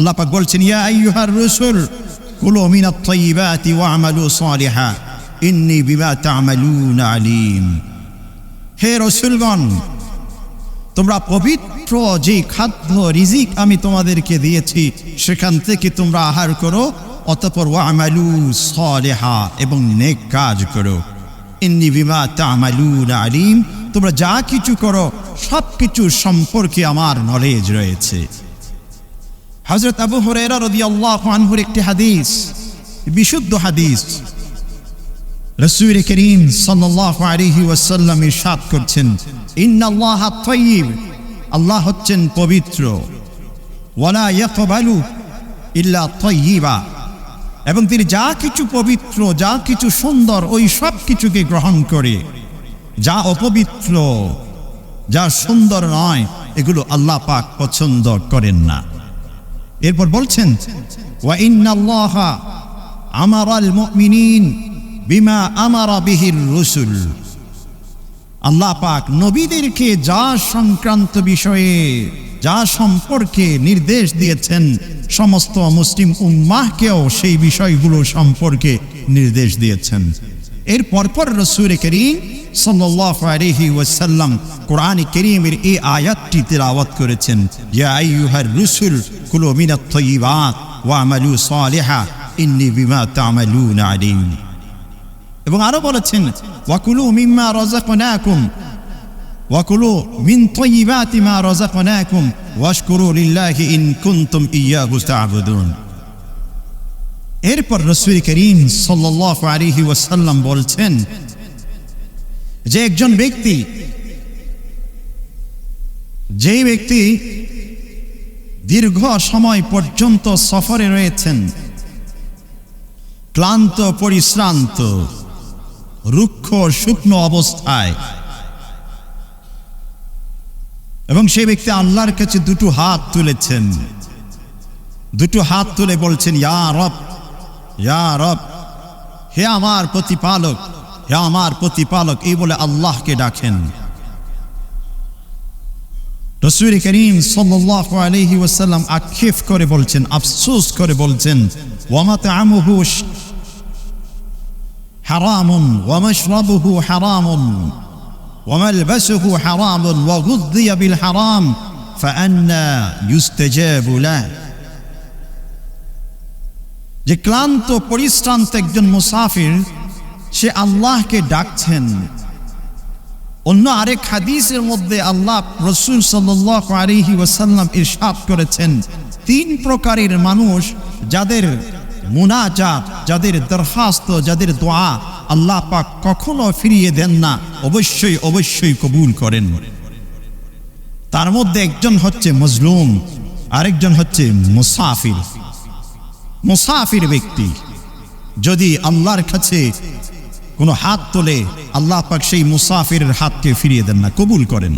আল্লাহ পাক বলছেন, ইয়া আইয়ুহার রসুল, কুলু মিনাত তাইয়্যিবাতি ওয়া'মালু সালিহা, ইন্নী বিমা তা'মালুনা আলিম। হে রসুলগণ, তোমরা পবিত্র যে খাদ্য, রিজিক আমি তোমাদেরকে দিয়েছি, সেখান থেকে তোমরা আহার করো, অতপর ওয়া'মালু সালিহা, এবং নেক কাজ করো। ইন্নি বিমা তা'মালুনা আলিম, তোমরা যা কিছু করো সব কিছু সম্পর্কে আমার নলেজ রয়েছে। হজরত আবু হরেরা রাদিয়াল্লাহু আনহুর একটি হাদিস, বিশুদ্ধ হাদিস। রসুল করিম সাল্লাল্লাহু আলাইহি ওয়াসাল্লাম ইরশাদ করছেন, ইন্নাল্লাহা তাইয়্যিব আল্লাহ হচ্ছেন পবিত্র। ওয়ালা ইয়াকবালু ইল্লা তাইয়্যিবা এবং তিনি যা কিছু পবিত্র, যা কিছু সুন্দর, ওই সব কিছুকে গ্রহণ করে। যা অপবিত্র, যা সুন্দর নয়, এগুলো আল্লাহ পাক পছন্দ করেন না। এরপর বলছেন আল্লাহ পাক নবীদেরকে যা সংক্রান্ত বিষয়ে যা সম্পর্কে নির্দেশ দিয়েছেন, সমস্ত মুসলিম উম্মাহকেও সেই বিষয়গুলো সম্পর্কে নির্দেশ দিয়েছেন। এর পরপর রসুল করিম ওয়াসাল্লাম কোরআন করিমের এই আয়াতটি তেলাওয়াত করেছেন কুলু মিনাত এবং আরও বলেছেন ওয়াকুলু মিম্মা রাযাকনাকুম ওয়াকুলু মিন তাইয়্যিবাতি মা রাযাকনাকুম ওয়াশকুরু লিল্লাহি ইন কুনতুম ইয়াহু তা'বুদুন এরপর রসুল করিম সাল্লাল্লাহু আলাইহি ওয়াসাল্লাম বলছেন, যে একজন ব্যক্তি, যেই ব্যক্তি দীর্ঘ সময় পর্যন্ত সফরে রয়েছেন। ক্লান্ত, পরিশ্রান্ত, রুক্ষ, শুকনো অবস্থায়। এবং সেই ব্যক্তি আল্লাহর কাছে দুটো হাত তুলেছেন। দুটো হাত তুলে বলছেন, ইয়া রব ইয়া রব, হে আমার প্রতিপালক, হে আমার প্রতিপালক। এই বলে আল্লাহকে ডাকেন। রসুল করিম সাল্লাল্লাহু আলাইহি ওয়াসাল্লাম আক্ষেপ করে বলছেন আফসোস করে বলছেন ওয়ামাতে আমুহু হারামুন ওয়ামাশরাবুহু হারামুন وملبسه حرام وغذي بالحرام فأنا يستجاب له যে ক্লান্ত পরিশ্রান্ত একজন মুসাফির সে আল্লাহকে ডাকছেন অন্য আরেক হাদিসের মধ্যে আল্লাহ রসুল সাল্লাহ আলিহি ওয়াসাল্লাম ইরশাদ করেছেন, তিন প্রকারের মানুষ যাদের মুনাজাত, যাদের দরখাস্ত, যাদের দোয়া আল্লাহ পাক কখনো ফিরিয়ে দেন না, অবশ্যই অবশ্যই কবুল করেন। তার মধ্যে একজন হচ্ছে মজলুম, আরেকজন হচ্ছে মুসাফির। মুসাফির ব্যক্তি, যদি আল্লাহর কাছে কোনো হাত তোলে আল্লাহ পাক সেই মুসাফিরের হাতকে ফিরিয়ে দেন না, কবুল করেন।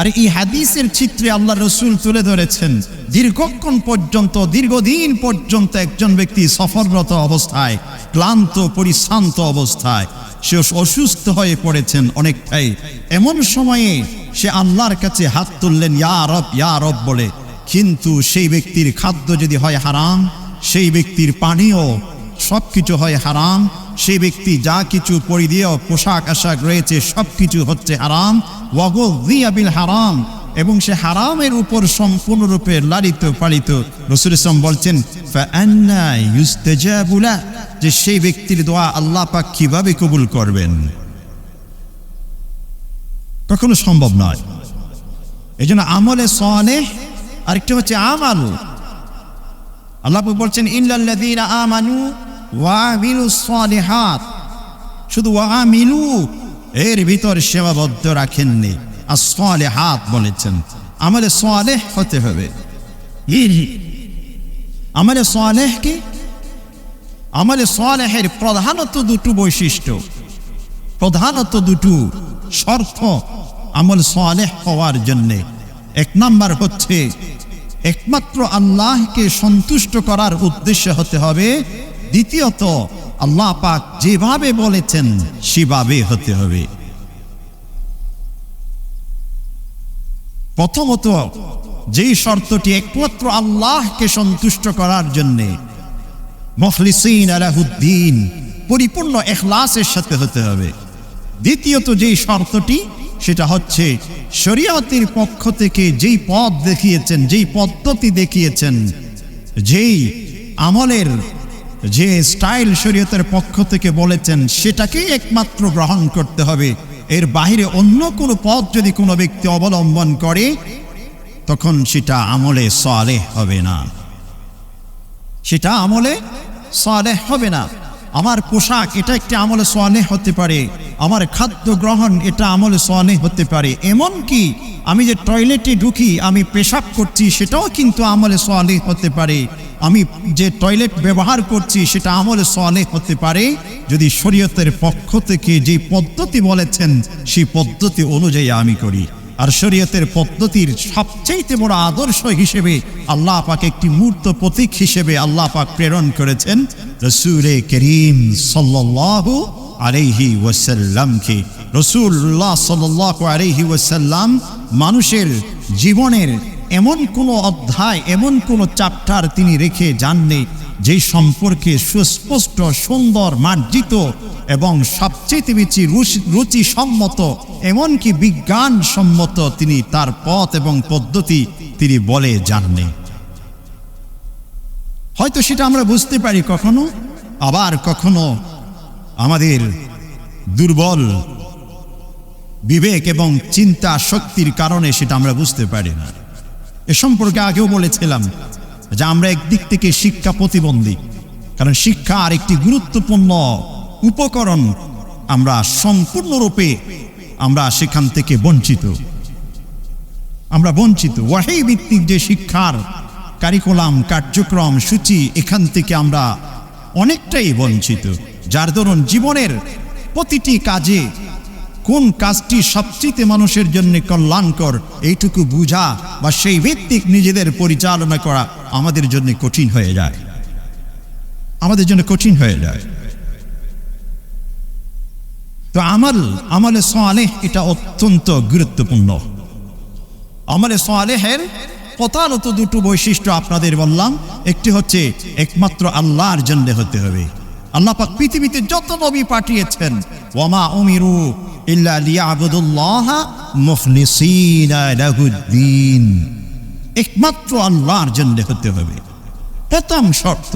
আর এই হাদিসের চিত্রে আল্লাহ রসুল তুলে ধরেছেন, দীর্ঘক্ষণ পর্যন্ত, দীর্ঘদিন পর্যন্ত একজন ব্যক্তি সফররত অবস্থায়, ক্লান্ত, পরিশ্রান্ত অবস্থায়, সে অসুস্থ হয়ে পড়েছেন অনেকটাই। এমন সময়ে সে আল্লাহর কাছে হাত তুললেন, ইয়া রব ইয়া রব বলে। কিন্তু সেই ব্যক্তির খাদ্য যদি হয় হারাম, সেই ব্যক্তির পানীয় সব কিছু হয় হারাম সেই ব্যক্তি যা কিছু পরি পরিধেয় পোশাক আশাক রয়েছে সব কিছু হচ্ছে হারাম ওয়াগিল হারাম, এবং সে হারামের উপর সম্পূর্ণরূপে লালিত পালিত। রসুল ইসলাম বলছেন যে সেই ব্যক্তির দোয়া আল্লাহ পাক কীভাবে কবুল করবেন? কখনো সম্ভব নয়। এই জন্য আমলে সনে আরেকটা হচ্ছে আমালু। আল্লাহ বলছেন, ইল্লাল্লাযীনা আমানু ওয়া আমিলুস সালিহাত শুধু ওয়া আমিলু এর ভিতর সেবাবদ্ধ রাখেননি। আর সালেহাত বলেছেন। আমলে সালেহ হতে হবে। আমলে সালেহ কি? আমলে সালেহের প্রধানত দুটো বৈশিষ্ট্য। প্রধানত দুটো শর্ত আমল সালেহ হওয়ার জন্যে। এক নাম্বার হচ্ছে, একমাত্র আল্লাহকে সন্তুষ্ট করার উদ্দেশ্য হতে হবে দ্বিতীয়ত, আল্লাহ পাক যেভাবে বলেছেন, সেভাবে হতে হবে। প্রথমত, যেই শর্তটি একমাত্র আল্লাহকে সন্তুষ্ট করার জন্যে, মখলিসিন আলাহুদ্দিন পরিপূর্ণ এখলাসের সাথে হতে হবে। দ্বিতীয়ত, যেই শর্তটি, সেটা হচ্ছে শরিয়তের পক্ষ থেকে যেই পথ দেখিয়েছেন, যেই পদ্ধতি দেখিয়েছেন, যেই আমলের যে স্টাইল শরীয়তের পক্ষ থেকে বলেছেন, সেটাকেই একমাত্র গ্রহণ করতে হবে। এর বাহিরে অন্য কোনো পথ যদি কোনো ব্যক্তি অবলম্বন করে, তখন সেটা আমলে সালেহ হবে না। সেটা আমলে সালেহ হবে না। আমার পোশাক এটা একটি আমলে সোয়ানে হতে পারে। আমার খাদ্য গ্রহণ এটা আমলে সোয়ানে হতে পারে। এমন কি, আমি যে টয়লেটে ঢুকি, আমি পেশাব করছি, সেটাও কিন্তু আমলে সোয়ালে হতে পারে। আমি যে টয়লেট ব্যবহার করছি, সেটা আমলে সোয়ালে হতে পারে। যদি শরীয়তের পক্ষ থেকে যে পদ্ধতি বলেছেন, সেই পদ্ধতি অনুযায়ী আমি করি। আর শরীয়তের পদ্ধতির সবচাইতে বড় আদর্শ হিসেবে আল্লাহ পাক একটি মূর্ত প্রতীক হিসেবে আল্লাহ পাক প্রেরণ করেছেন রসুরে করিম সাল্লাল্লাহু আলাইহি ওয়াসাল্লামকে। রসুল্লাহ সাল্লাল্লাহু আলাইহি ওয়াসাল্লাম মানুষের জীবনের এমন কোনো অধ্যায়, এমন কোনো চ্যাপ্টার তিনি রেখে যাননি যেই সম্পর্কে সুস্পষ্ট, সুন্দর, মার্জিত এবং সবচেয়ে বেশি রুচি সম্মত এমনকি বিজ্ঞান সম্মত তিনি তার পথ এবং পদ্ধতি তিনি বলে জাননি। হয়তো সেটা আমরা বুঝতে পারি কখনো, আবার কখনো আমাদের দুর্বল বিবেক এবং চিন্তা শক্তির কারণে সেটা আমরা বুঝতে পারি না। এ সম্পর্কে আগেও বলেছিলাম যে আমরা একদিক থেকে শিক্ষা প্রতিবন্ধী। কারণ শিক্ষা আর একটি গুরুত্বপূর্ণ উপকরণ আমরা সম্পূর্ণরূপে আমরা সেখান থেকে বঞ্চিত। আমরা বঞ্চিত। ওয়াহি ভিত্তিক যে শিক্ষার কারিকুলাম, কার্যক্রম, সূচি, এখান থেকে আমরা অনেকটাই বঞ্চিত। যার ধরুন জীবনের প্রতিটি কাজে কোন কাজটি সবচেয়ে মানুষের জন্য কল্যাণকর, এইটুকু বুঝা বা সেই ভিত্তিক নিজেদের পরিচালনা করা আমাদের জন্য কঠিন হয়ে যায়। আমাদের জন্য কঠিন হয়ে যায়। তো আমল, আমলে সোয়ালেহ এটা অত্যন্ত গুরুত্বপূর্ণ। আমলে সোয়ালেহের প্রধানত দুটো বৈশিষ্ট্য আপনাদের বললাম। একটি হচ্ছে, একমাত্র আল্লাহর জন্য হতে হবে। আল্লাহ পাক পৃথিবীতে যত নবী পাঠিয়েছেন ওমা উমিরু ইল্লা লিয়াবুদুল্লাহ মুখলিসিনা লাহুদ্দিন। একমাত্র আল্লাহর জন্য হতে হবে। প্রথম শর্ত,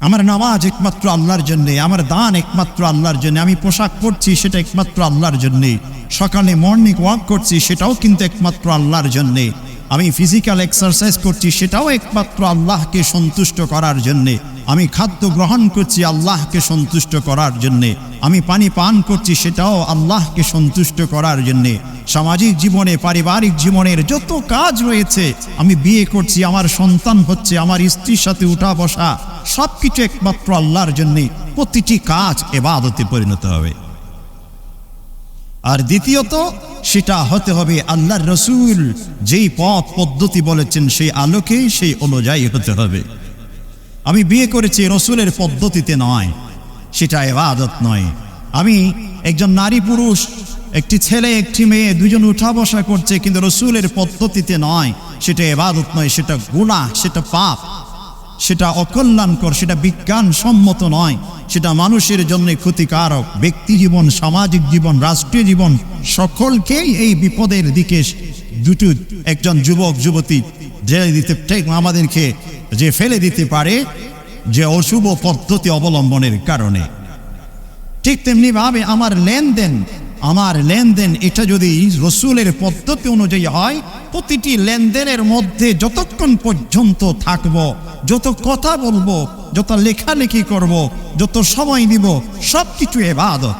আমার নামাজ একমাত্র আল্লাহর জন্যে, আমার দান একমাত্র আল্লাহর জন্য, আমি পোশাক পরছি সেটা একমাত্র আল্লাহর জন্যে, সকালে মর্নিং ওয়াক করছি সেটাও কিন্তু একমাত্র আল্লাহর জন্যে। আমি ফিজিক্যাল এক্সারসাইজ করছি, সেটাও একমাত্র আল্লাহকে সন্তুষ্ট করার জন্যে। আমি খাদ্য গ্রহণ করছি, আল্লাহকে সন্তুষ্ট করার জন্যে। আমি পানি পান করছি, সেটাও আল্লাহকে সন্তুষ্ট করার জন্যে। সামাজিক জীবনে, পারিবারিক জীবনের যত কাজ রয়েছে, আমি বিয়ে করছি, আমার সন্তান হচ্ছে, আমার স্ত্রীর সাথে উঠা বসা সব কিছু একমাত্র আল্লাহর জন্যে। প্রতিটি কাজ এবাদতে পরিণত হবে। আর দ্বিতীয়ত, সেটা হতে হবে আল্লাহর রসুল। যেই পথ, পদ্ধতি বলেছেন, সেই আলোকে সেই অনুযায়ী হতে হবে। আমি বিয়ে করেছি রসুলের পদ্ধতিতে নয়, সেটা এবাদত নয়। আমি একজন নারী পুরুষ, একটি ছেলে, একটি মেয়ে, দুজন উঠা বসা করছে, কিন্তু রসুলের পদ্ধতিতে নয়, সেটা এবাদত নয়, সেটা গুণা সেটা পাপ। সেটা অকল্যাণকর, সেটা বিজ্ঞান সম্মত নয়। সেটা মানুষের জন্য ক্ষতিকারক। ব্যক্তি জীবন, সামাজিক জীবন, রাষ্ট্রীয় জীবন, সকলকেই এই বিপদের দিকে দুটো একজন যুবক, যুবতী জেলে দিতে, ঠিক আমাদেরকে যে ফেলে দিতে পারে, যে অশুভ পদ্ধতি অবলম্বনের কারণে। ঠিক তেমনি ভাবে আমার লেনদেন আমার লেনদেন, এটা যদি রসুলের পদ্ধতি অনুযায়ী হয়, প্রতিটি লেনদেনের মধ্যে যতক্ষণ পর্যন্ত থাকব, যত কথা বলব, যত লেখালেখি করব, যত সময় দিব সব কিছু এবাদত।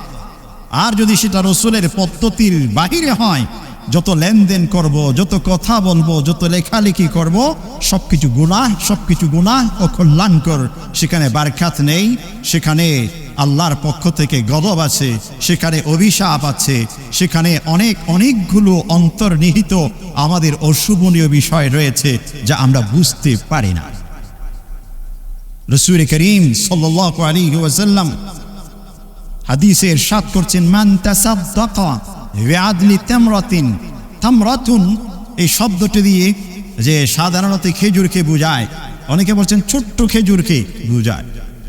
আর যদি সেটা রসুলের পদ্ধতির বাহিরে হয়, যত লেনদেন করব, যত কথা বলব, যত লেখালেখি করব সব কিছু গুণাহ সব কিছু গুণাহ ও কল্যাণকর, সেখানে বারখাত নেই, সেখানে আল্লাহর পক্ষ থেকে গদব আছে, সেখানে অভিশাপ আছে, সেখানে অনেক, অনেকগুলো অন্তর্নিহিত আমাদের অশুভনীয় বিষয় রয়েছে যা আমরা বুঝতে পারি না। রসুল করিম সাল্লাহ আলী ইরশাদ করছেন, মান তাসাদ্দাকা বিআদলি তামরাতিন, তামরাতুন। এই শব্দটি দিয়ে যে সাধারণত খেজুরকে বোঝায়, অনেকে বলছেন ছোট্ট খেজুরকে বোঝায়।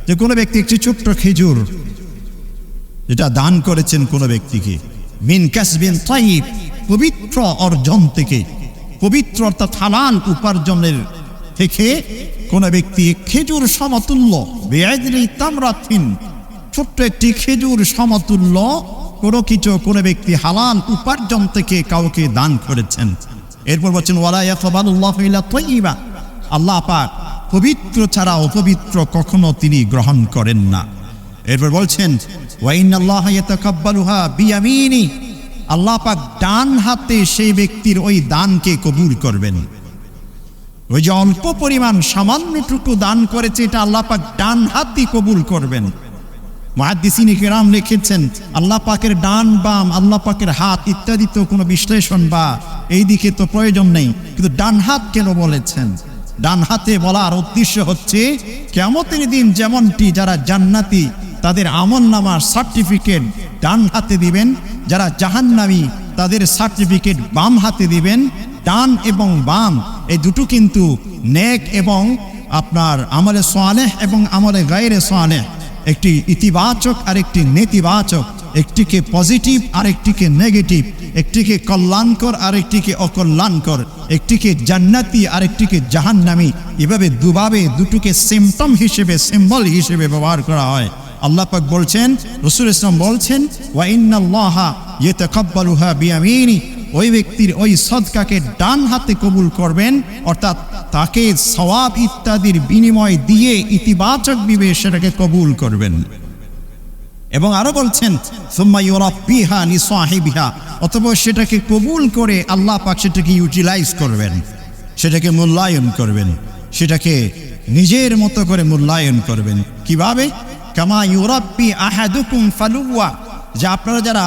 যে কোনো ব্যক্তি একটি ছোট্ট খেজুর যেটা দান করেছেন কোনো ব্যক্তিকে, মিন কাসবিন তাইব, পবিত্র অর্জন থেকে, পবিত্র অর্থাৎ হালাল উপার্জনের থেকে কোনো ব্যক্তি খেজুর সমতুল্য, বেআইনি তামরাথিন ছোট্ট একটি খেজুর সমতুল্য কোনো কিছু কোনো ব্যক্তি হালাল উপার্জন থেকে কাউকে দান করেছেন। এরপর বলছেন, ওয়ালা ইয়াকবালুল্লাহু ইল্লা তাইয়্যিবা আল্লাহ পাক পবিত্র ছাড়া অপবিত্র কখনো তিনি গ্রহণ করেন না। এরপর বলছেন আল্লাহ পাক ডান হাতে সেই ব্যক্তির ওই দানকে কবুল করবেন। ওই যে অল্প পরিমাণ সামান্যটুকু দান করেছে, এটা আল্লাহ পাক ডান হাতই কবুল করবেন। মহাদিসিনী কেরাম লিখেছেন, আল্লাহ পাকের ডান বাম, আল্লাহ পাকের হাত ইত্যাদি তো কোনো বিশ্লেষণ বা এই দিকে তো প্রয়োজন নেই, কিন্তু ডান হাত কেন বলেছেন? ডান হাতে বলার উদ্দেশ্য হচ্ছে, কেমতের দিন যেমনটি যারা জান্নাতি, তাদের আমল নামার সার্টিফিকেট ডান হাতে দিবেন, যারা জাহান্নামী, তাদের সার্টিফিকেট বাম হাতে দিবেন, ডান এবং বাম, এই দুটো কিন্তু নেক এবং আপনার আমলে সোয়ালেহ এবং আমলে গায়ের সোয়ালেহ একটি ইতিবাচক আর একটি নেতিবাচক। একটিকে পজিটিভ আর একটিকে নেগেটিভ। একটিকে কল্যাণকর আর একটিকে অকল্যাণকর। একটিকে জান্নাতি আর একটিকে জাহান্নামি। এভাবে দুভাবে দুটোকে সিমটম হিসেবে সিম্বল হিসেবে ব্যবহার করা হয়। আল্লাহ পাক বলছেন, রসুল ইসলাম বলছেন, ওয়া ইন্নাল্লাহা ইয়াতাকাব্বালুহা বিয়ামিনি। ওই ব্যক্তির ওই সদকাকে ডান হাতে কবুল করবেন, অর্থাৎ তাকে সওয়াব ইত্যাদির বিনিময় দিয়ে ইতিবাচক বিবে সেটাকে কবুল করবেন। এবং আরও বলছেন অথবা সেটাকে কবুল করে আল্লাহ পাক সেটাকে ইউটিলাইজ করবেন, সেটাকে মূল্যায়ন করবেন, সেটাকে নিজের মতো করে মূল্যায়ন করবেন। কীভাবে? কামা ইউরাব্বি আহাদুকুম ফালুয়া, যে আপনারা যারা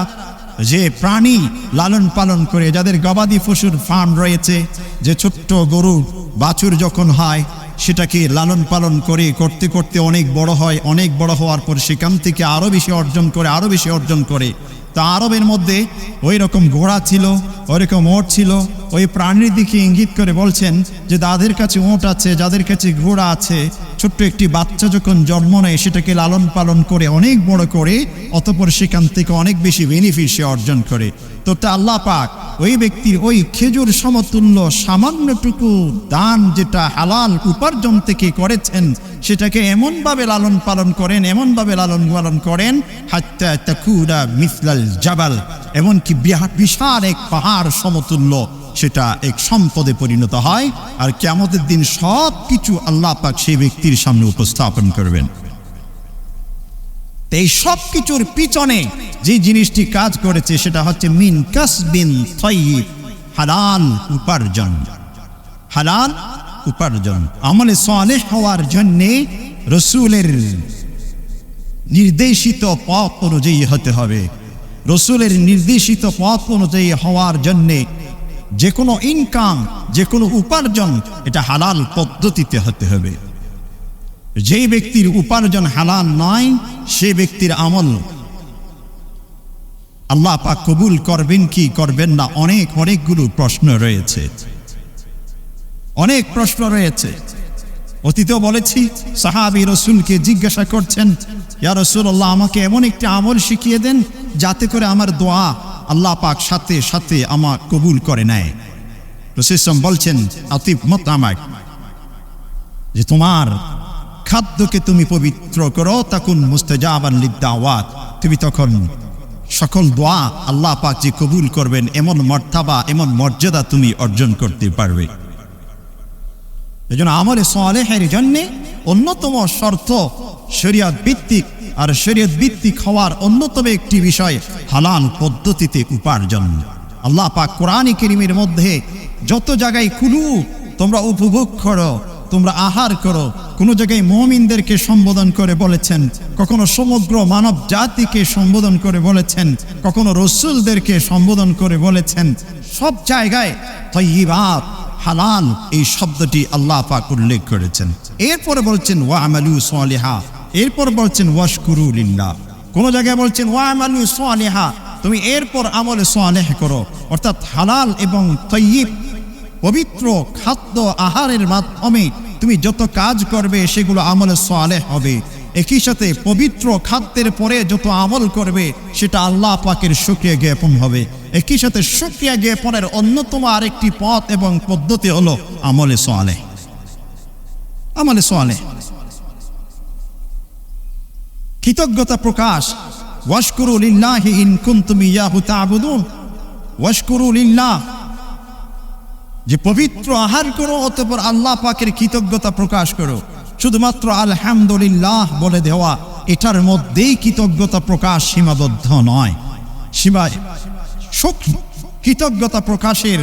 যে প্রাণী লালন পালন করে, যাদের গবাদি পশুর ফার্ম রয়েছে, যে ছোট্ট গরু বাছুর যখন হয় সেটাকে লালন পালন করে, করতে করতে অনেক বড় হয়, অনেক বড় হওয়ার পর সেখান থেকে আরও বেশি অর্জন করে আরও বেশি অর্জন করে। তা আরবের মধ্যে ওই রকম ঘোড়া ছিল ওই রকম ওট ছিল, ওই প্রাণীর দিকে ইঙ্গিত করে বলছেন যে, যাদের কাছে ওট আছে, যাদের কাছে ঘোড়া আছে ছোট্ট একটি বাচ্চা যখন জন্ম নেয়, সেটাকে লালন পালন করে অনেক বড় করে, অতপর সেখান থেকে অনেক বেশি বেনিফিট সে অর্জন করে। তো তা আল্লাহ পাক ওই ব্যক্তির ওই খেজুর সমতুল্য সামান্যটুকু দান যেটা হালাল উপার্জন থেকে করেছেন, সেটাকে এমনভাবে লালন পালন করেন, এমনভাবে লালন পালন করেন, হাত্তা মিসলাল জাবাল, এমনকি বিশাল এক পাহাড় সমতুল্য। সেটা এক সম্পদে পরিণত হয়। আর কেমতের দিন সব কিছু আল্লাহ পাক সেই ব্যক্তির সামনে উপস্থাপন করবেন। এই সব কিছুর পিছনে যে জিনিসটি কাজ করেছে সেটা হচ্ছে মিন কাসবিন হালাল উপার্জন। হালাল উপার্জন। আমলে সালেহ হওয়ার জন্যে রসুলের নির্দেশিত পথ অনুযায়ী হতে হবে। রসুলের নির্দেশিত পথ অনুযায়ী হওয়ার জন্যে যে কোনো ইনকাম যে কোনো উপার্জন, এটা হালাল পদ্ধতিতে হতে হবে। যেই ব্যক্তির উপার্জন হালাল নয়, সে ব্যক্তির আমল আল্লাহ পাক কবুল করবেন কি করবেন না, অনেক, অনেকগুলো প্রশ্ন রয়েছে। অনেক প্রশ্ন রয়েছে। অতীতেও বলেছি, সাহাবি রসুলকে জিজ্ঞাসা করছেন, ইয়া রসুল আল্লাহ আমাকে এমন একটি আমল শিখিয়ে দেন যাতে করে আমার দোয়া আল্লাহ পাক সাথে সাথে আমার কবুল করে নেয়। রসুলাম বলছেন, আতিফ মত আমাক যে তোমার খাদ্যকে তুমি পবিত্র করো, তখন মুস্তাজাবান লিদ্দাওয়াত। তুমি তখন সকল দোয়া আল্লাহ পাক যে কবুল করবেন, এমন মর্তাবা, এমন মর্যাদা তুমি অর্জন করতে পারবে। এই জন্য আমলে সালেহের জন্যে অন্যতম শর্ত শরিয়ত ভিত্তিক আর শরীয়ত ভিত্তিক হওয়ার অন্যতম একটি বিষয় হালাল পদ্ধতিতে উপার্জন। আল্লাহ পাক কোরআন করিমের মধ্যে যত জায়গায় কুলু, তোমরা উপভোগ করো, তোমরা আহার করো, কোনো জায়গায় মমিনদেরকে সম্বোধন করে বলেছেন, কখনো সমগ্র মানব জাতিকে সম্বোধন করে বলেছেন, কখনো রসুলদেরকে সম্বোধন করে বলেছেন, সব জায়গায় তৈবাত হালাল এই শব্দটি আল্লাহ পাক উল্লেখ করেছেন। এরপরে বলছেন, ওয়া আমালু সালিহা এরপর বলছেন, ওয়াশকুরু লিল্লাহ। কোন জায়গায় বলছেন ওয়া আমালু সালিহা। তুমি এরপর আমলে সালেহ করো। অর্থাৎ হালাল এবং তৈয়ব, পবিত্র খাদ্য আহারের মাধ্যমে তুমি যত কাজ করবে, সেগুলো আমলে সোয়ালে হবে। একই সাথে পবিত্র খাদ্যের পরে যত আমল করবে, সেটা আল্লাহ পাকের সুক্রিয়া জ্ঞাপন হবে। একই সাথে সুক্রিয়া জ্ঞাপনের অন্যতম আরেকটি পথ এবং পদ্ধতি হলো আমলে সোয়ালে আমলে সোয়ালে কৃতজ্ঞতা প্রকাশ। যে পবিত্র আহার করো, অতঃপর আল্লাহ পাকের কৃতজ্ঞতা প্রকাশ করো। শুধুমাত্র আলহামদুলিল্লাহ বলে দেওয়া, এটার মধ্যেই কৃতজ্ঞতা প্রকাশ সীমাবদ্ধ নয়। সীমা কৃতজ্ঞতা প্রকাশের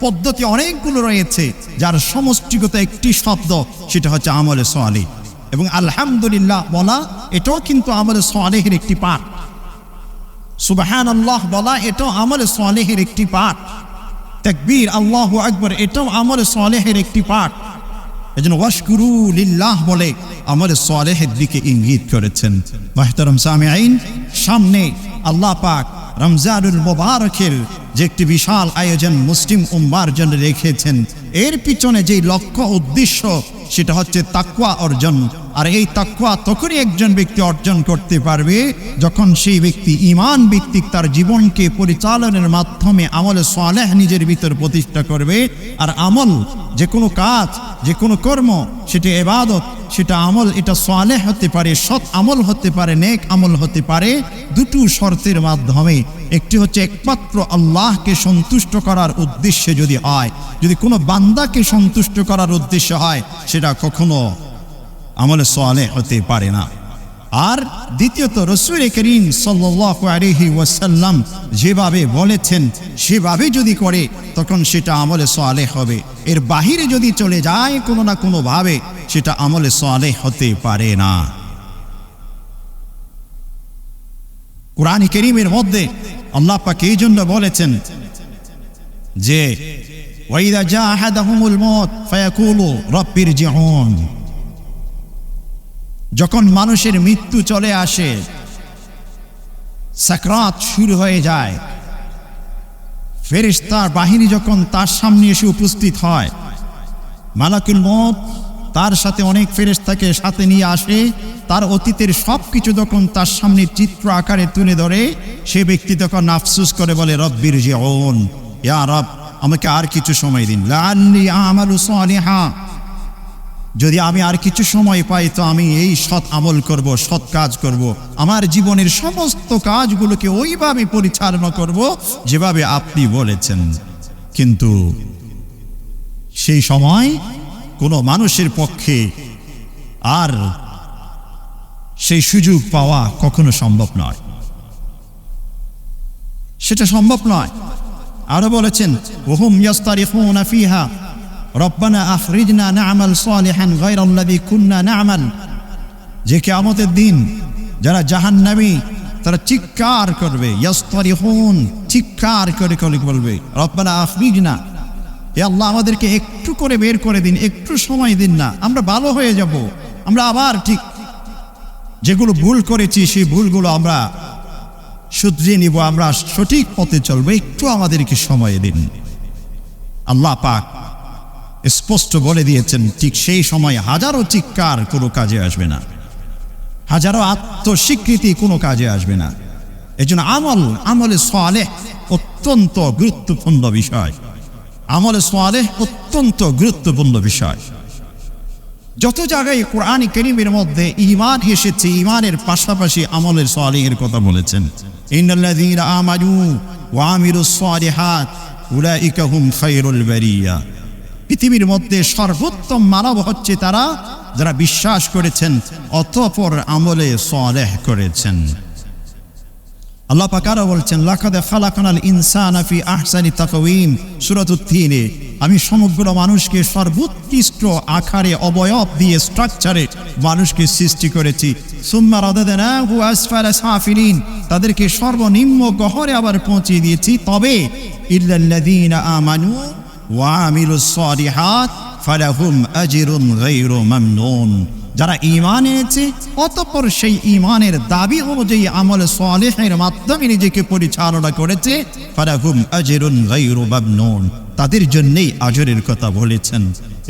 পদ্ধতি অনেকগুলো রয়েছে, যার সমষ্টিগত একটি শব্দ, সেটা হচ্ছে আমলে সোয়ালি এবং আলহামদুলিল্লাহ বলা, এটাও কিন্তু আমলে সোয়ালেহের একটি পাঠ। সুবাহান আল্লাহ বলা, এটাও আমলে সোয়ালেহের একটি পাঠ। তাকবীর, আল্লাহ আকবর, এটাও আমলে সোয়ালেহের একটি পাঠ। এজন্য ওয়াশকুরু লিল্লাহ বলে আমলে সোয়ালেহের দিকে ইঙ্গিত করেছেন। মাহতারম সামিআইন সামনে আল্লাহ পাক রমজানুল মোবারকের যে একটি বিশাল আয়োজন মুসলিম উম্মার জন্য রেখেছেন। এর পিছনে যে লক্ষ্য, উদ্দেশ্য সেটা হচ্ছে তাকুয়া অর্জন। আর এই তাকুয়া তখনই একজন ব্যক্তি অর্জন করতে পারবে যখন সেই ব্যক্তি ইমান ভিত্তিক তার জীবনকে পরিচালনের মাধ্যমে আমলে সোয়ালেহ নিজের ভিতর প্রতিষ্ঠা করবে। আর আমল যে কোনো কাজ, যে কোনো কর্ম, সেটা এবাদত সেটা আমল, এটা সোয়ালেহ হতে পারে, সৎ আমল হতে পারে, নেক আমল হতে পারে, দুটো শর্তের মাধ্যমে। একটি হচ্ছে একমাত্র আল্লাহকে সন্তুষ্ট করার উদ্দেশ্যে যদি হয়, যদি কোনো বান্দাকে সন্তুষ্ট করার উদ্দেশ্য হয়, সেটা কখনো আমলে সোয়ালে হতে পারে না। আর দ্বিতীয়ত রসুল করিম আলহি ওয়াসাল্লাম যেভাবে বলেছেন, সেভাবে যদি করে, তখন সেটা আমলে সোয়ালে হবে। এর বাহিরে যদি চলে যায় কোনো না কোনোভাবে, সেটা আমলে সোয়ালে হতে পারে না। কোরআন করিমের মধ্যে আল্লাহ পাক এই জন্য বলেছেন যে ওয়াইদা জাহাদাহুমুল মত ফায়াকুলু রব্বির জিহুন যখন মানুষের মৃত্যু চলে আসে, সাকরাত শুরু হয়ে যায়। ফেরিস্তার বাহিনী যখন তার সামনে এসে উপস্থিত হয়, মালাকুল মত তার সাথে অনেক ফেরেস্তাকে সাথে নিয়ে আসে। তার অতীতের সব কিছু যখন তার সামনে চিত্র আকারে তুলে ধরে, সে ব্যক্তি তখন আফসুস করে বলে, রব্বির যে ওন ইয়া রব, আমাকে আর কিছু সময় দিন। লাল্লি আমালু সালিহা। যদি আমি আর কিছু সময় পাই, তো আমি এই সৎ আমল করব, সৎ কাজ করব। আমার জীবনের সমস্ত কাজগুলোকে ওইভাবে পরিচালনা করব যেভাবে আপনি বলেছেন। কিন্তু সেই সময় কোনো মানুষের পক্ষে আর সেই সুযোগ পাওয়া কখনো সম্ভব নয়। সেটা সম্ভব নয়। আরও বলেছেন, ওহুম ইয়াস্তারিফুনা ফিহা। রব্বানা আখরিজনা না'মাল সালিহান গায়রাল্লাযী কুন্না না'মাল। যে কিয়ামতের দিন যারা জাহান্নামী, তারা চিৎকার করবে ইয়াস্তারিফুন চিৎকার করে করে বলবে, রব্বানা আখরিজনা এ আল্লাহ, আমাদেরকে একটু করে বের করে দিন, একটু সময় দিন না, আমরা ভালো হয়ে যাব, আমরা আবার ঠিক যেগুলো ভুল করেছি, সেই ভুলগুলো আমরা শুধরিয়ে নিব, আমরা সঠিক পথে চলবো, একটু আমাদেরকে সময় দিন। আল্লাহ পাক স্পষ্ট বলে দিয়েছেন, ঠিক সেই সময় হাজারো চিৎকার কোনো কাজে আসবে না। হাজারো আত্মস্বীকৃতি কোনো কাজে আসবে না। এই জন্য আমল, আমলে সোয়ালে অত্যন্ত গুরুত্বপূর্ণ বিষয়। আমলে সোয়ালে অত্যন্ত গুরুত্বপূর্ণ বিষয়। যত জায়গায় কোরআন করিমের মধ্যে ইমান এসেছে ইমানের পাশাপাশি আমলের সোয়ালিহের কথা বলেছেন। ইন্নাল্লাযীনা আমানু ওয়া আমিলুস সালিহাত উলাইকা হুম খায়রুল বারিয়া। পৃথিবীর মধ্যে সর্বোত্তম মানব হচ্ছে তারা যারা বিশ্বাস করেছেন, অতঃপর আমলে সোয়ালেহ করেছেন। আল্লাহ পাক আরও বলছেন, লাকাদে খালাকানাল ইনসানা ফি আহসানি তাকওয়িম। সূরাতুত তিনে আমি সমগ্র মানুষকে সর্বোৎকৃষ্ট আকারে অবয়ব দিয়ে স্ট্রাকচারে মানুষকে সৃষ্টি করেছি। সুম্মা রাদাদনাহু আসফালা সাফিলিন। তাদেরকে সর্বনিম্ন গহরে আবার পৌঁছে দিয়েছি। তবে, ইল্লাল্লাযীনা আমানু ওয়া আমিলুস সালিহাত ফালাহুম আজরুন গায়রু মামনুন। যারা ইমান এনেছে, অতপর সেই ইমানের দাবি অনুযায়ী আমল সালেহের মাধ্যমে নিজেকে পরিচালনা করেছে ফারাহুম আজরুন গায়রু মামনুন। তাদের জন্যই আজরের কথা বলেছেন।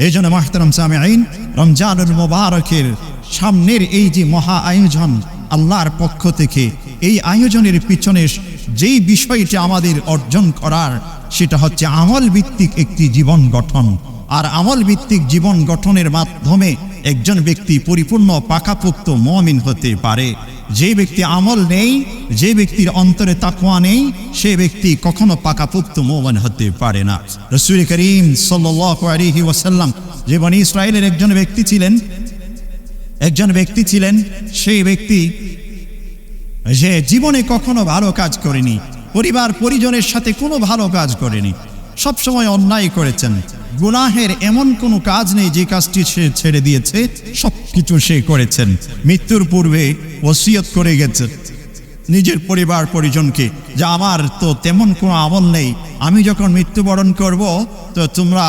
এই জন্য মাহতারাম সামিআইন রমজানুল মোবারকের সামনের এই যে মহা আয়োজন, আল্লাহর পক্ষ থেকে এই আয়োজনের পিছনে যেই বিষয়টি আমাদের অর্জন করার, সেটা হচ্ছে আমল ভিত্তিক একটি জীবন গঠন। আর আমল ভিত্তিক জীবন গঠনের মাধ্যমে একজন ব্যক্তি পরিপূর্ণ পাকাপোক্ত মমিন হতে পারে। যে ব্যক্তি আমল নেই, যে ব্যক্তির অন্তরে তাকুয়া নেই, সে ব্যক্তি কখনো পাকাপোক্ত মোমেন হতে পারে না। রসুল করিম সাল্লাল্লাহু আলাইহি ওয়াসাল্লাম যে বনি ইসরায়েলের একজন ব্যক্তি ছিলেন, একজন ব্যক্তি ছিলেন, সেই ব্যক্তি যে জীবনে কখনো ভালো কাজ করেনি, পরিবার পরিজনের সাথে কোনো ভালো কাজ করেনি, সবসময় অন্যায় করেছেন। গুনাহের এমন কোনো কাজ নেই যে কাজটি সে ছেড়ে দিয়েছে সব কিছু সে করেছেন। মৃত্যুর পূর্বে ওসিয়ত করে গেছেন নিজের পরিবার পরিজনকে, যে আমার তো তেমন কোনো আমল নেই, আমি যখন মৃত্যুবরণ করব, তো তোমরা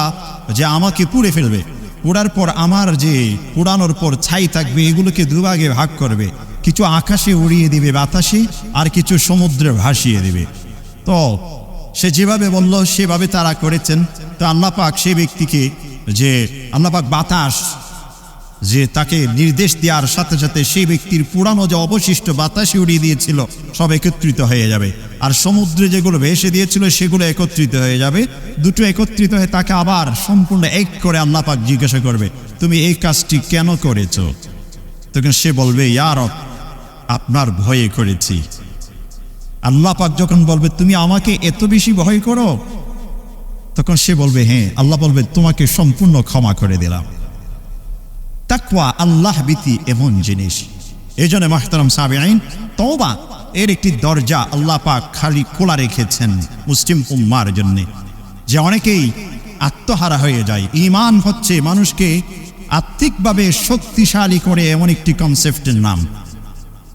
যে আমাকে পুড়ে ফেলবে। পোড়ার পর আমার যে পোড়ানোর পর ছাই থাকবে, এগুলোকে দুভাগে ভাগ করবে। কিছু আকাশে উড়িয়ে দিবে, বাতাসে, আর কিছু সমুদ্রে ভাসিয়ে দিবে। তো, সে যেভাবে বলল, সেভাবে তারা করেছেন। তো আল্লাপাক সে ব্যক্তিকে যে, আল্লাপাক বাতাস, যে তাকে নির্দেশ দেওয়ার সাথে সাথে সেই ব্যক্তির পুরানো যে অবশিষ্ট বাতাসে উড়িয়ে দিয়েছিল, সব একত্রিত হয়ে যাবে। আর সমুদ্রে যেগুলো ভেসে দিয়েছিল, সেগুলো একত্রিত হয়ে যাবে। দুটো একত্রিত হয়ে তাকে আবার সম্পূর্ণ এক করে আল্লাপাক জিজ্ঞাসা করবে, তুমি এই কাজটি কেন করেছ? তখন সে বলবে ইয়ার আপনার ভয়ে করেছি। আল্লাহ পাক যখন বলবে, তুমি আমাকে এত বেশি ভয় করো? তখন সে বলবে হ্যাঁ আল্লাহ বলবে, তোমাকে সম্পূর্ণ ক্ষমা করে দিলাম। তাকওয়া আল্লাহ বিতি এমন জিনিস। এই জন্য মাহতারাম সাবে আইন তওবা এর একটি দরজা আল্লাহ পাক খালি খোলা রেখেছেন মুসলিম উম্মার জন্যে। যে অনেকেই আত্মহারা হয়ে যায়। ইমান হচ্ছে মানুষকে আত্মিকভাবে শক্তিশালী করে এমন একটি কনসেপ্টের নাম।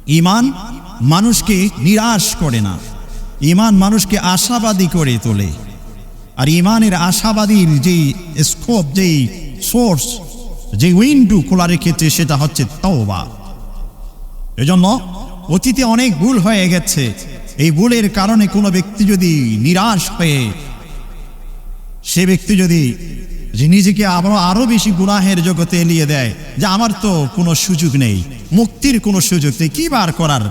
ইমান মানুষকে নিরাশ করে না। ইমান মানুষকে আশাবাদী করে তোলে। আর ইমানের আশাবাদীর যেই স্কোপ যেই সোর্স যে উইন্ডো খোলা রেখেছে, সেটা হচ্ছে তওবা। এজন্য অতীতে অনেক ভুল হয়ে গেছে। এই ভুলের কারণে কোনো ব্যক্তি যদি নিরাশ হয়ে, সে ব্যক্তি যদি যে নিজেকে আবার আরও বেশি গুনাহের জগতে এলিয়ে দেয়, যে আমার তো কোনো সুযোগ নেই, মুক্তির কোনো সুযোগ নেই, কি বার করার?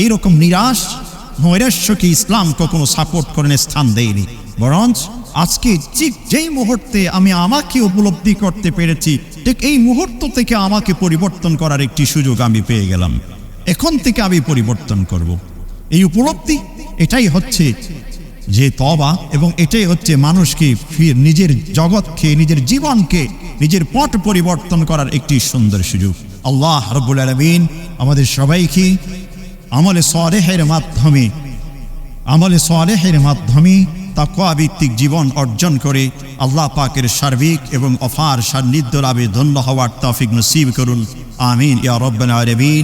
এইরকম নিরাশ নৈরাশ্যকে ইসলাম কখনো সাপোর্ট করেন স্থান দেয়নি। বরঞ্চ আজকে ঠিক যেই মুহূর্তে আমি আমাকে উপলব্ধি করতে পেরেছি, ঠিক এই মুহূর্ত থেকে আমাকে পরিবর্তন করার একটি সুযোগ আমি পেয়ে গেলাম। এখন থেকে আমি পরিবর্তন করব। এই উপলব্ধি, এটাই হচ্ছে যে তবা এবং এটাই হচ্ছে মানুষকে নিজের জগৎকে, নিজের জীবনকে, নিজের পট পরিবর্তন করার একটি সুন্দর সুযোগ। আল্লাহ রব্বুল আলমিন আমাদের সবাইকে আমলে সরেহের মাধ্যমে, আমলে সলেহের মাধ্যমে তাকওয়া ভিত্তিক জীবন অর্জন করে আল্লাহ পাকের সার্বিক এবং অফার সান্নিধ্য লাভে ধন্য হওয়ার তফিক নসিব করুন। আমিন, ইয়া রব্বানা আলামিন।